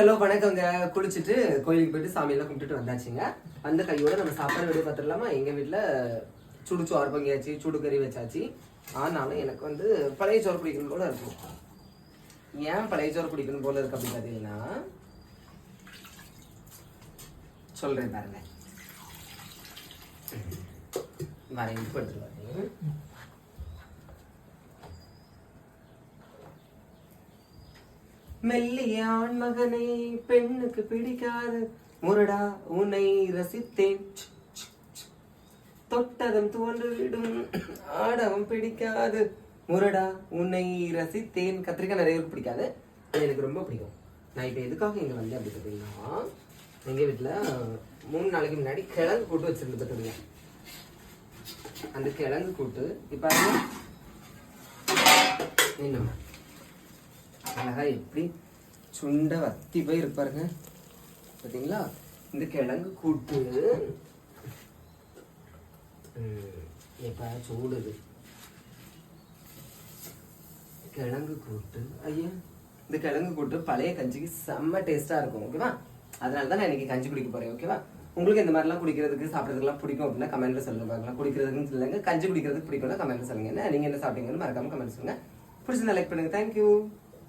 Hello வணக்கங்க குளிச்சுட்டு கோயிலுக்கு போயிட்டு சாமியெல்லாம் கும்பிட்டுட்டு வந்தாச்சுங்க. அந்த கையோட நம்ம சாப்பாடு வெளியே பார்த்துடலாமா எங்கள் வீட்டில் சுடு சோறு பங்கியாச்சு சுடு கறி வச்சாச்சு. ஆனாலும் எனக்கு வந்து பழைய சோறு பிடிக்கணும் போல இருக்கும் ஏன் பழைய சோறு பிடிக்கணும் போல இருக்கு அப்படின்னு பார்த்தீங்கன்னா சொல்கிறேன் பாருங்க. வரேன் இப்போ எடுத்துட்டு வரேன். மெல்லிய ஆண்மகனை பெண்ணுக்கு பிடிக்காது. முரடா உன்னை ரசித்தேன். தொட்டதும் தோன்றுவிடும். ஆடவும் பிடிக்காது. முரடா உன்னை ரசித்தேன். கத்திரிக்காய் நிறைய பேருக்கு பிடிக்காது. அது எனக்கு ரொம்ப பிடிக்கும். நான் இப்போ எதுக்காக இங்கே வந்தேன் அப்படி பார்த்தீங்கன்னா எங்கள் வீட்டில் மூணு நாளைக்கு முன்னாடி கிழங்கு கூட்டு வச்சுருந்து பார்த்துருங்க அந்த கிழங்கு கூட்டு இப்போ என்ன? அழகா எப்படி சுண்ட வத்தி போய் இருப்பாருங்க பாத்தீங்களா? இந்த கிழங்கு கூட்டு. எப்ப சூடுது கிழங்கு கூட்டு. ஐயா இந்த கிழங்கு கூட்டு பழைய கஞ்சிக்கு செம்ம டேஸ்டா இருக்கும் ஓகேவா அதனால தான் நான் இன்னைக்கு கஞ்சி குடிக்க போறேன் ஓகேவா உங்களுக்கு இந்த மாதிரிலாம் குடிக்கிறதுக்கு சாப்பிட்றதுக்குலாம் பிடிக்கும் அப்படின்னா கமெண்ட்ல சொல்லுங்க பார்க்கலாம். குடிக்கிறதுக்கு இல்லைங்க கஞ்சி குடிக்கிறதுக்கு பிடிக்கும்னா கமெண்ட்ல சொல்லுங்க. என்ன? நீங்க என்ன சாப்பிட்டீங்கன்னு மறக்காம கமெண்ட் சொல்லுங்க. பிடிச்சிருந்தா லைக் பண்ணுங்க. தேங்க்யூ